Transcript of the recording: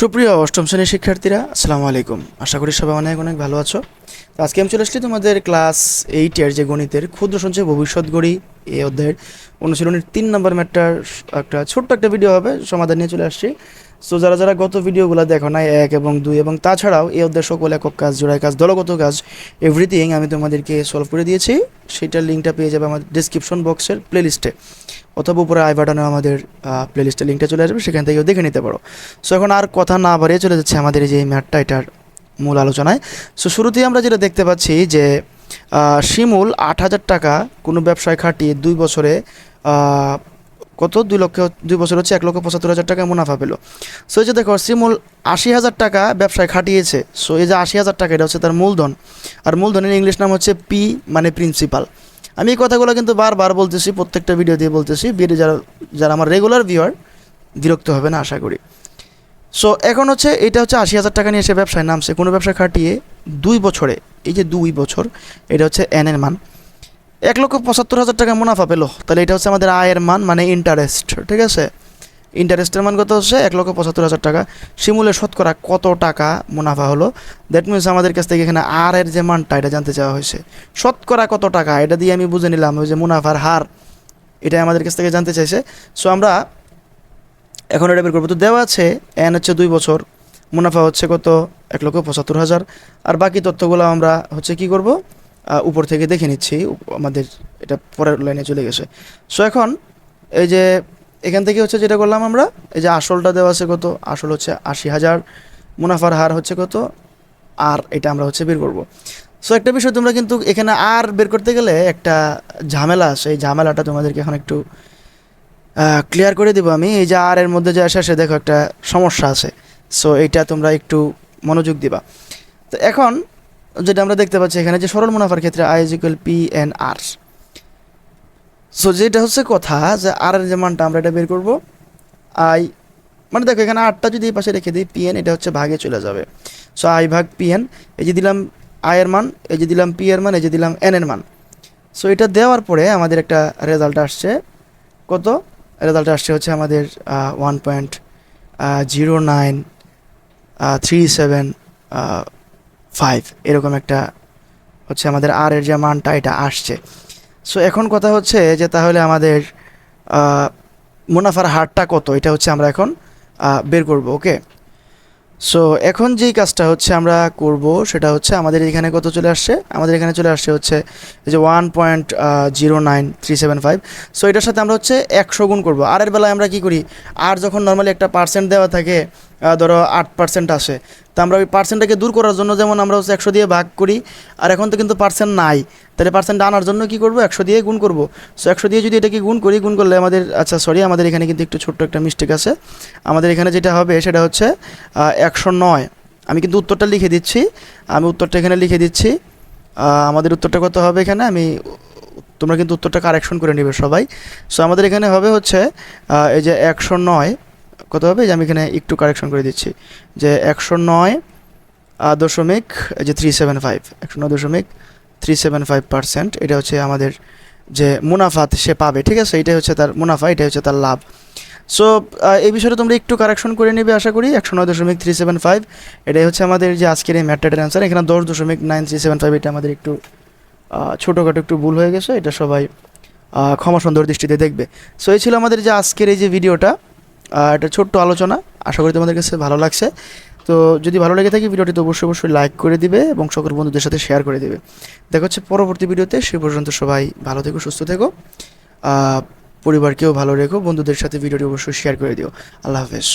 সুপ্রিয় অষ্টম শ্রেণির শিক্ষার্থীরা, আসসালামু আলাইকুম। আশা করি সবাই অনেক অনেক ভালো আছো। তো আজকে আমি চলে আসলি তোমাদের ক্লাস এইটের যে গণিতের ক্ষুদ্র সঞ্চয় ভবিষ্যৎ গড়ি। এ অধ্যায়ের অনুশীলনের তিন নম্বর ম্যাটটার একটা ছোট্ট একটা ভিডিও হবে, সমাধান নিয়ে চলে আসছি। সো যারা যারা গত ভিডিওগুলো দেখো নাই, এক এবং দুই এবং তাছাড়াও এই অধ্যায়ের সকল একক কাজ জোড়াই কাজ, দলগত কাজ এভরিথিং আমি তোমাদেরকে সলভ করে দিয়েছি। সেটার লিঙ্কটা পেয়ে যাবে আমার ডিসক্রিপশন বক্সের প্লেলিস্টে অথবা উপরে আই বাটনে আমাদের প্লেলিস্টের লিঙ্কটা চলে আসবে, সেখান থেকেও দেখে নিতে পারো। সো এখন আর কথা না বাড়িয়ে চলে যাচ্ছে আমাদের এই যে ম্যাটটা এটার মূল আলোচনায়। সো শুরুতেই আমরা যেটা দেখতে পাচ্ছি যে শিমুল আট হাজার টাকা কোনো ব্যবসায় খাটিয়ে দুই বছরে কত? দুই লক্ষ, দুই বছর হচ্ছে এক লক্ষ পঁচাত্তর হাজার টাকা মুনাফা পেল। সো এই যে দেখো শিমুল আশি হাজার টাকা ব্যবসায় খাটিয়েছে। সো এই যে আশি হাজার টাকা, এটা হচ্ছে তার মূলধন। আর মূলধনের ইংলিশ নাম হচ্ছে পি মানে প্রিন্সিপাল আমি এই কথাগুলো কিন্তু বারবার বলতেছি, প্রত্যেকটা ভিডিও দিয়ে বলতেছি। ভিডিও যারা যারা আমার রেগুলার ভিউয়ার বিরক্ত হবে না, আশা করি। সো এখন হচ্ছে, এটা হচ্ছে আশি হাজার টাকা নিয়ে এসে ব্যবসায় নামছে। কোনো ব্যবসা খাটিয়ে দুই বছরে, এই যে দুই বছর, এটা হচ্ছে এন এর মান। এক লক্ষ পঁচাত্তর হাজার টাকা মুনাফা পেল। তাহলে এটা হচ্ছে আমাদের আয়ের মান মানে ইন্টারেস্ট ঠিক আছে? ইন্টারেস্টের মান কত হচ্ছে? এক লক্ষ পঁচাত্তর হাজার টাকা। শিমুলের শতকরা কত টাকা মুনাফা হলো? দ্যাট মিনস আমাদের কাছ থেকে এখানে আর এর যে মানটা, এটা জানতে চাওয়া হয়েছে। শতকরা কত টাকা? এটা দিয়ে আমি বুঝে নিলাম, ওই যে মুনাফার হার। এটাই আমাদের কাছ থেকে জানতে চাইছে। সো আমরা এখন এটা বের করব। তো দেওয়া আছে এন হচ্ছে দুই বছর। মুনাফা হচ্ছে কত? এক লক্ষ পঁচাত্তর হাজার। আর বাকি তথ্যগুলো আমরা হচ্ছে কি করব? উপর থেকে দেখে নিচ্ছি আমাদের এটা পরের লাইনে চলে গেছে। সো এখন এই যে এখান থেকে হচ্ছে যেটা করলাম আমরা, এই যে আসলটা দেওয়া আছে কত? আসল হচ্ছে আশি হাজার, মুনাফার হার হচ্ছে কত? আর এটা আমরা হচ্ছে বের করব। সো একটা বিষয় তোমরা কিন্তু এখানে আর বের করতে গেলে একটা ঝামেলা আছে। এই ঝামেলাটা তোমাদেরকে এখন একটু ক্লিয়ার করে দেবো আমি। এই যে আর এর মধ্যে যে আসে দেখো একটা সমস্যা আছে। সো এইটা তোমরা একটু মনোযোগ দিবা। তো এখন যেটা আমরা দেখতে পাচ্ছি এখানে যে সরল মুনাফার ক্ষেত্রে I is equal P N R so যেটা হচ্ছে কথা যে আর এর যে মানটা আমরা এটা বের করব আই মানে দেখো এখানে আটটা যদি এই পাশে রেখে দিই পি এন এটা হচ্ছে ভাগে চলে যাবে। সো আই ভাগ পি এন এই যে দিলাম আই এর মান, এই যে দিলাম পি এর মান, এই যে দিলাম এন এর মান। সো এটা দেওয়ার পরে আমাদের একটা রেজাল্ট আসছে। কত? রেজাল্ট আসছে হচ্ছে আমাদের one point zero nine three seven five এরকম একটা হচ্ছে আমাদের আর এর যে মানটা, এটা আসছে। সো এখন কথা হচ্ছে যে তাহলে আমাদের মুনাফার হারটা কত? এটা হচ্ছে আমরা এখন বের করব ওকে সো এখন যেই কাজটা হচ্ছে আমরা করব, সেটা হচ্ছে আমাদের এখানে কত চলে আসছে? আমাদের এখানে চলে আসছে হচ্ছে যে one point zero nine three seven five so এটার সাথে আমরা হচ্ছে একশো গুণ করব। আর এর বেলায় আমরা কি করি? আর যখন নর্মালি একটা পার্সেন্ট দেওয়া থাকে ধরো আট পার্সেন্ট আসে। তো আমরা ওই পার্সেন্টটাকে দূর করার জন্য যেমন আমরা হচ্ছে একশো দিয়ে ভাগ করি, আর এখন তো কিন্তু পার্সেন্ট নাই। তাহলে পার্সেন্ট আনার জন্য কি করব? একশো দিয়ে গুণ করব। সো একশো দিয়ে যদি এটাকে গুণ করি, গুণ করলে আমাদের আচ্ছা সরি আমাদের এখানে কিন্তু একটু ছোট্ট একটা মিস্টেক আছে। আমাদের এখানে যেটা হবে, সেটা হচ্ছে একশো নয়। আমি কিন্তু উত্তরটা লিখে দিচ্ছি। আমি উত্তরটা এখানে লিখে দিচ্ছি। আমাদের উত্তরটা কত হবে এখানে? আমি, তোমরা কিন্তু উত্তরটা কারেকশন করে নেবে সবাই। সো আমাদের এখানে হবে হচ্ছে এই যে একশো নয়। কত হবে? যে আমি এখানে একটু কারেকশন করে দিচ্ছি। যে একশো নয় দশমিক যে থ্রি সেভেন ফাইভ একশো নয় দশমিক থ্রি সেভেন ফাইভ পার্সেন্ট এটা হচ্ছে আমাদের যে মুনাফা সে পাবে, ঠিক আছে? এটাই হচ্ছে তার মুনাফা, এটাই হচ্ছে তার লাভ। সো এই বিষয়টা তোমরা একটু কারেকশন করে নেবে, আশা করি। একশো নয় দশমিক থ্রি সেভেন ফাইভ এটাই হচ্ছে আমাদের যে আজকের এই ম্যাটটার অ্যান্সার এখানে দশ দশমিক নাইন থ্রি সেভেন ফাইভ এটা আমাদের একটু ছোটোখাটো একটু ভুল হয়ে গেছে। এটা সবাই ক্ষমা সুন্দর দৃষ্টিতে দেখবে। সো এই ছিল আমাদের যে আজকের এই যে ভিডিওটা এটা ছোট্ট আলোচনা, আশা করি তোমাদের কাছে ভালো লাগছে। তো যদি ভালো লেগে থাকে ভিডিওটি তো অবশ্যই অবশ্যই লাইক করে দিবে এবং সকল বন্ধুদের সাথে শেয়ার করে দিবে। দেখা হচ্ছে পরবর্তী ভিডিওতে, সে পর্যন্ত সবাই ভালো থেকো, সুস্থ থেকো। পরিবারকেও ভালো রেখো, বন্ধুদের সাথে ভিডিওটি অবশ্যই শেয়ার করে দিও। আল্লাহ হাফেজ।